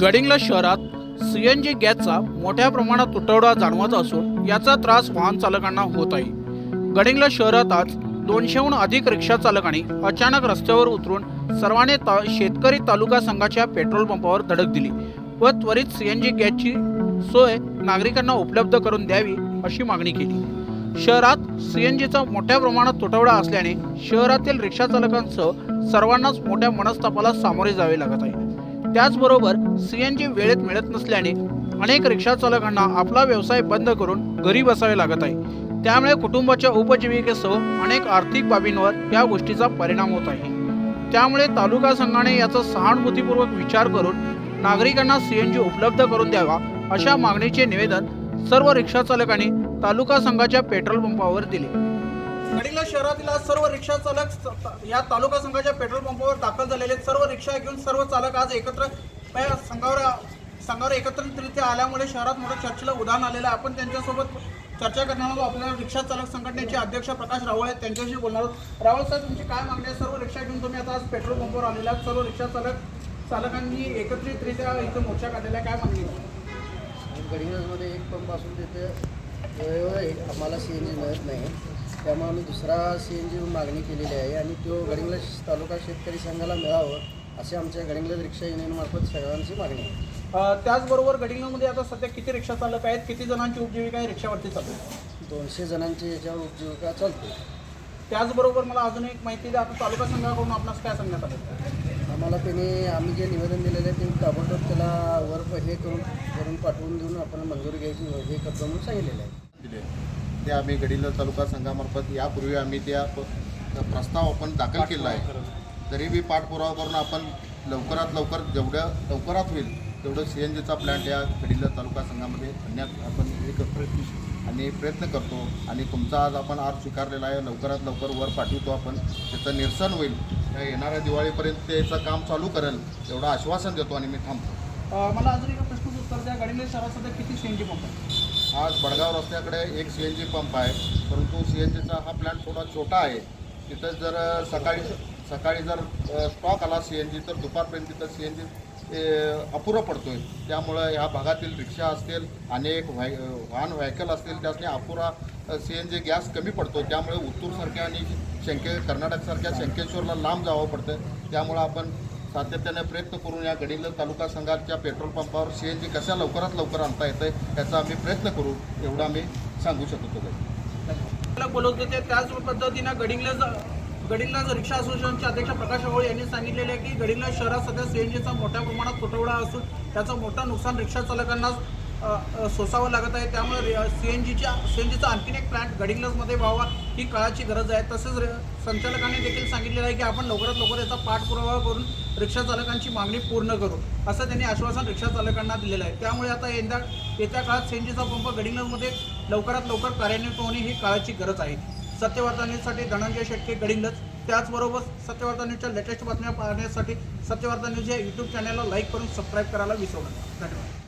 गडिंग्लज शहरात C N G गॅसचा मोठ्या प्रमाणात तुटवडा जाणवत असून याचा त्रास वाहन चालकांना होत आहे. गडिंग्लज शहरात आज दोनशेहून अधिक रिक्षा चालकांनी अचानक रस्त्यावर उतरून सर्वांनी ता शेतकरी तालुका संघाच्या पेट्रोल पंपावर धडक दिली व त्वरित सी एन जी गॅसची सोय नागरिकांना उपलब्ध करून द्यावी अशी मागणी केली. शहरात सी एन जीचा मोठ्या प्रमाणात तुटवडा असल्याने शहरातील रिक्षा चालकांसह सर्वांनाच मोठ्या मनस्तापाला सामोरे जावे लागत आहे. त्याचबरोबर सी एन जी वेळेत मिळत नसल्याने अनेक रिक्षा चालकांना आपला व्यवसाय बंद करून घरी बसावे लागत आहे. त्यामुळे कुटुंबाच्या उपजीविकेसह अनेक आर्थिक बाबींवर या गोष्टीचा परिणाम होत आहे. त्यामुळे तालुका संघाने याचा सहानुभूतीपूर्वक विचार करून नागरिकांना सी एन जी उपलब्ध करून द्यावा अशा मागणीचे निवेदन सर्व रिक्षा चालकांनी तालुका संघाच्या पेट्रोल पंपावर दिले. गडिंगला शहरातील आज सर्व रिक्षा चालक या तालुका संघाच्या पेट्रोल पंपावर दाखल झालेले आहेत. सर्व रिक्षा घेऊन सर्व चालक आज एकत्र संघावर संघावर एकत्रितरित्या आल्यामुळे शहरात मोठ्या चर्चेला उदाहरण आलेलं आहे. आपण त्यांच्यासोबत चर्चा करणार आहोत. आपल्याला रिक्षा चालक संघटनेचे अध्यक्ष प्रकाश रावळ आहेत. त्यांच्याशी बोलणार आहोत. रावळ साहेब तुमची काय मागणी आहे? सर्व रिक्षा घेऊन तुम्ही आता आज पेट्रोल पंपावर आलेला आहात. सर्व रिक्षा चालक चालकांनी एकत्रितरित्या इथं मोर्चा काढलेला काय मागणी आहे? गडिंग्लजमध्ये एक पंप असून तिथे आम्हाला सी एन जी मिळत नाही. त्यामुळे आम्ही दुसरा सी एन जी मागणी केलेली आहे आणि तो गडिंग्लज तालुका शेतकरी संघाला मिळावं अशी आमच्या गडिंग्लज रिक्षा युनियनमार्फत सर्वांची मागणी आहे. त्याचबरोबर गडिंगमध्ये आता सध्या किती रिक्षा चालक आहेत? किती जणांची उपजीविका आहे रिक्षावरती चालू? आहे दोनशे जणांची याच्यावर उपजीविका चालते. त्याचबरोबर मला अजून एक माहिती द्या आता तालुका संघाकडून आपणास काय सांगण्यात आलं? आम्हाला त्याने आम्ही जे निवेदन दिलेलं आहे ते ताबडतोब त्याला वर हे करून करून पाठवून देऊन आपण मंजुरी घ्यायची हे करतो म्हणून सांगितलेलं आहे. दिले. ते आम्ही गडिंग्लज तालुका संघामार्फत यापूर्वी आम्ही त्या प्रस्ताव आपण दाखल केला आहे. तरी बी पाठपुरावा करून आपण लवकरात लवकर जेवढं लवकरात होईल तेवढं सी एन जीचा प्लॅन्ट या गडिंग्लज तालुका संघामध्ये आणण्यात आपण हे करतो आणि प्रयत्न करतो. आणि तुमचा आज आपण अर्ज स्वीकारलेला आहे लवकरात लवकर वर पाठवतो आपण. त्याचं निरसन होईल. त्या येणाऱ्या दिवाळीपर्यंत त्याचं काम चालू करेल एवढं आश्वासन देतो आणि मी थांबतो. मला अजून एका प्रश्नाचं उत्तर द्या. शहरात सध्या किती सीएनजी पंप आहेत? आज बडगाव रस्त्याकडे एक सी एन जी पंप आहे. परंतु सी एन जीचा हा प्लॅन्ट थोडा छोटा आहे. तिथं जर सकाळी सकाळी जर स्टॉक आला सी एन जी तर दुपारपर्यंत तिथं सी एन जी अपुरं आहे त्यामुळं ह्या भागातील रिक्षा असतील अनेक व्हाय वाहन व्हायकल असतील त्यासने अपुरा सी एन जी गॅस कमी पडतो त्यामुळे उत्तूरसारख्या आणि शंके कर्नाटकसारख्या शंकेश्वरला लांब जावं पडतं त्यामुळं आपण सातत्याने प्रयत्न करून या गडिंग्लज तालुका संघाच्या पेट्रोल पंपावर सी एन जी कशा लवकरात लवकर आणता येतं याचा आम्ही प्रयत्न करू एवढं आम्ही सांगू शकतो मला बोलत होते त्याच पद्धतीनं गडिंगलज गडिंगलज रिक्षा असोसिएशनचे अध्यक्ष प्रकाश रावळ यांनी सांगितलेले आहे की गडिंगलज शहरात सध्या सी एन जीचा मोठ्या प्रमाणात तुटवडा असून त्याचं मोठं नुकसान रिक्षा चालकांना सोसावं लागत आहे. त्यामुळे सी एन जीच्या सी एन जीचा आणखीन एक प्लॅन्ट गडिंग्लजमध्ये व्हावा ही काळाची गरज आहे. तसेच संचालकांनी देखील सांगितलेलं आहे की आपण लवकरात लवकर याचा पाठपुरावा करून रिक्षा चालकांची मागणी पूर्ण करू. असं त्यांनी आश्वासन रिक्षा चालकांना दिलेलं आहे. त्यामुळे आता यंदा येत्या काळात सी एन जीचा पंप गडिंग्लजमध्ये लवकरात लवकर कार्यान्वित होणे ही काळाची गरज आहे. सत्यवार्ता धनंजय शेटके गडिंग्लज. त्याचबरोबर सत्यवार्ता न्यूजच्या लेटेस्ट बातम्या पाहण्यासाठी सत्यवार्ता न्यूज या यूट्यूब चॅनलला लाईक करून सबस्क्राईब करायला विसरू नका. धन्यवाद.